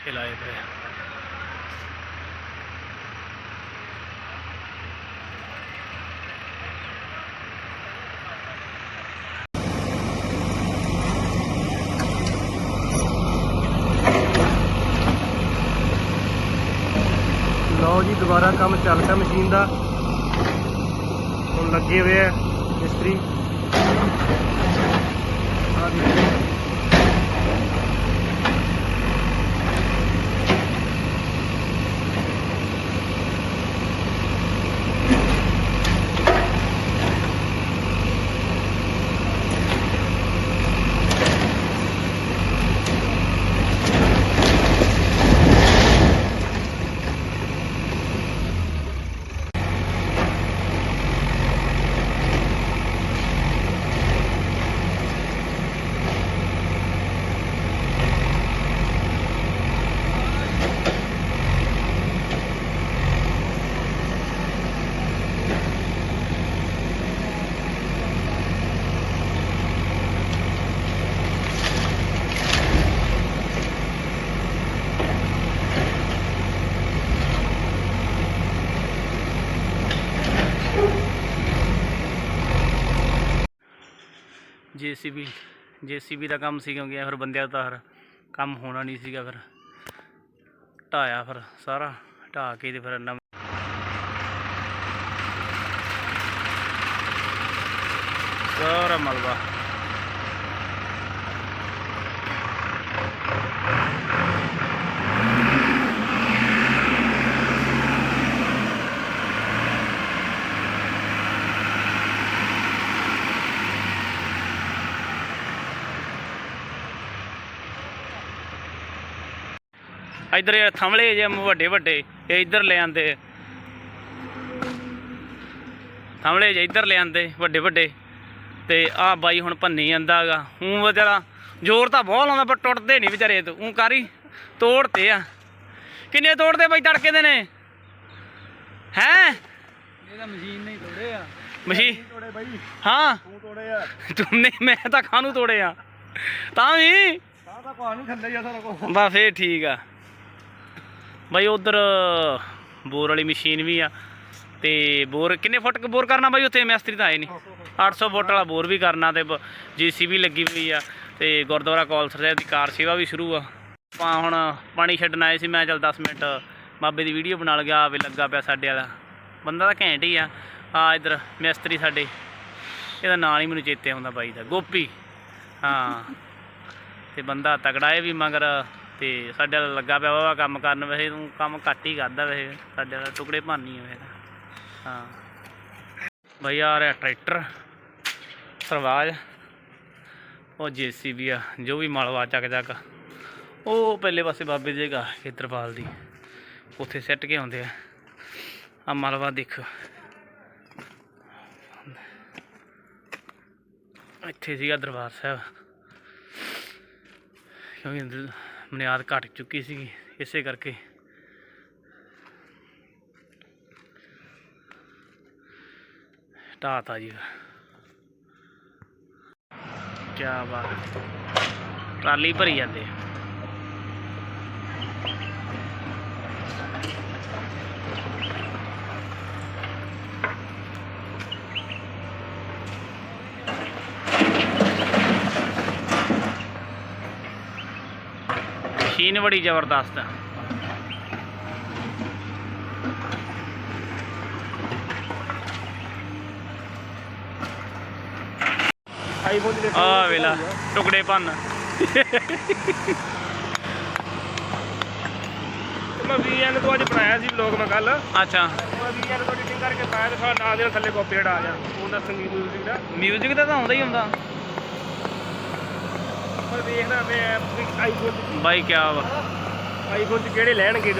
ਪੱਠੇ ਲਾਏ ਪਏ ਆ। ਲਓ ਜੀ, ਦੁਬਾਰਾ ਕੰਮ ਚੱਲ ਪਿਆ ਮਸ਼ੀਨ ਦਾ ਹੁਣ ਲੱਗੇ ਹੋਏ ਆ ਮਿਸਤਰੀ ਆ ਦੇਖੋ ਜੀਸੀਬੀ ਜੀਸੀਬੀ ਦਾ ਕੰਮ ਸੀ ਕਿਉਂਕਿ ਫਿਰ ਬੰਦਿਆਂ ਦਾ ਫਿਰ ਕੰਮ ਹੋਣਾ ਨਹੀਂ ਸੀਗਾ ਫਿਰ। ਢਾਇਆ ਫਿਰ ਸਾਰਾ, ਢਾ ਕੇ ਤੇ ਫਿਰ ਨਵਾਂ ਸਾਰਾ ਮਲਬਾ। ਇਧਰ ਇਹ ਥਮਲੇ ਜੇ ਵੱਡੇ ਵੱਡੇ ਇਹ ਇਧਰ ਲੈ ਆਂਦੇ ਥਮਲੇ ਜੇ ਇਧਰ ਲੈ ਆਂਦੇ ਵੱਡੇ ਵੱਡੇ। ਤੇ ਆਹ ਬਾਈ ਹੁਣ ਭੰਨੀ ਜਾਂਦਾਗਾ ਹੂੰ ਵਿਚਾਰਾ ਜ਼ੋਰ ਤਾਂ ਬਹੁਤ ਲਾਉਂਦਾ ਪਰ ਟੁੱਟਦੇ ਨਹੀਂ ਵਿਚਾਰੇ ਤੂੰ। ਕਰੀ ਤੋੜਤੇ ਆ। ਕਿੰਨੇ ਤੋੜਦੇ ਬਾਈ ਤੜਕੇ ਦੇ ਨੇ? ਹੈ? ਮਸ਼ੀਨ ਨਹੀਂ ਤੋੜੇ ਆ। ਮਸ਼ੀਨ ਤੋੜੇ ਬਾਈ। ਹਾਂ। ਤੂੰ ਤੋੜੇ ਆ। ਤੁਮਨੇ ਮੈਂ ਤਾਂ ਖਾਨੂੰ ਤੋੜੇ ਆ। ਤਾਂ ਵੀ? ਤਾਂ ਤਾਂ ਪਾਣੀ ਥੱਲੇ ਆ ਸਾਰਾ ਕੁਝ ਬਾ ਫੇਰ ਠੀਕ ਆ। ਬਾਈ ਉਧਰ ਬੋਰ ਵਾਲੀ ਮਸ਼ੀਨ ਵੀ ਆ ਤੇ ਬੋਰ ਕਿੰਨੇ ਫੁੱਟ ਕੁ ਬੋਰ ਕਰਨਾ ਬਾਈ ਉੱਥੇ? ਮਿਸਤਰੀ ਤਾਂ ਆਏ ਨਹੀਂ 800 ਫੁੱਟ ਵਾਲਾ ਬੋਰ ਵੀ ਕਰਨਾ ਤੇ ਜੀਸੀਬੀ ਲੱਗੀ ਹੋਈ ਆ ਤੇ ਗੁਰਦੁਆਰਾ ਕੌਲਸਰ ਸਾਹਿਬ ਦੀ ਕਾਰ ਸੇਵਾ ਵੀ ਸ਼ੁਰੂ ਆ। ਆਪਾਂ ਹੁਣ ਪਾਣੀ ਛੱਡਣ ਆਏ ਸੀ, ਮੈਂ ਚੱਲ 10 ਮਿੰਟ ਬਾਬੇ ਦੀ ਵੀਡੀਓ ਬਣਾ ਲਗਾ ਆਵੇ ਲੱਗਾ ਪਿਆ ਸਾਡੇ ਵਾਲਾ। ਬੰਦਾ ਤਾਂ ਘੈਂਟ ਹੀ ਆ। ਆ ਇਧਰ ਮਿਸਤਰੀ ਸਾਡੇ। ਇਹਦਾ ਨਾਂ ਨਹੀਂ ਮੈਨੂੰ ਚੇਤੇ ਆਉਂਦਾ ਬਾਈ ਦਾ, ਗੋਪੀ। ਹਾਂ। ਤੇ ਬੰਦਾ ਤਗੜਾ ਇਹ ਵੀ, ਮਗਰ ਤੇ ਸਾਡੇ ਵਾਲਾ ਲੱਗਾ ਪਿਆ ਵਾ ਕੰਮ ਕਰਨ, ਵੈਸੇ ਤੂੰ ਕੰਮ ਘੱਟ ਹੀ ਕਰਦਾ ਵੈਸੇ, ਸਾਡੇ ਵਾਲਾ ਟੁਕੜੇ ਭਾਨੀ ਆ ਵੈਸੇ ਹਾਂ। ਬਈ ਆ ਰਿਹਾ ਟਰੈਕਟਰ, ਸਰਵਾਜ, ਉਹ ਜੀਸੀਬੀ ਆ, ਜੋ ਵੀ ਮਲਵਾ ਚੱਕ ਚੱਕ। ਉਹ ਪਹਿਲੇ ਪਾਸੇ ਬਾਬੇ ਜੇਗਾ ਖੇਤਰਪਾਲ ਦੀ। ਉੱਥੇ ਸੈੱਟ ਕੇ ਆਉਂਦੇ ਆ। ਆ ਮਲਵਾ ਦੇਖ। ਇੱਥੇ ਸੀਗਾ ਦਰਬਾਰ ਸਾਹਿਬ। ਕਿਉਂਕਿ ਮਨਿਆਦ ਬੁਨਿਆਦ ਘਟ ਚੁੱਕੀ ਸੀਗੀ, ਇਸੇ ਕਰਕੇ। ਢਾਤਾ ਜੀ। ਕੀ ਬਾਤ। ਟਰਾਲੀ ਭਰੀ ਜਾਂਦੇ ਆ। ਮਸ਼ੀਨ ਬੜੀ ਜ਼ਬਰਦਸਤ ਆ। ਆ ਵੇਲਾ ਟੁਕੜੇ ਭੰਨ। ਮੈਂ ਵੀਐਨ ਤੋਂ ਅੱਜ ਬਣਾਇਆ ਸੀ ਵਲੌਗ ਮੈਂ ਕੱਲ ਅੱਛਾ। ਮੈਂ ਵੀਐਨ ਤੋਂ ਐਡੀਟਿੰਗ ਕਰਕੇ ਪਾਇਆ ਤੇ ਫਿਰ ਨਾਲ ਦੇ ਥੱਲੇ ਕਾਪੀਰਾਈਟ ਆ ਗਿਆ। ਉਹਦਾ ਸੰਗੀਤ ਮਿਊਜ਼ਿਕ ਦਾ। ਮਿਊਜ਼ਿਕ ਤਾਂ ਆਉਂਦਾ ਹੀ ਹੁੰਦਾ ਦੇਖਦਾ ਮੈਂ ਆਈਫੋਨ ਬਾਈ ਕਿਆ ਵਾ। ਆਈਫੋਨ ਚ ਕਿਹੜੇ ਲੈਣਗੇ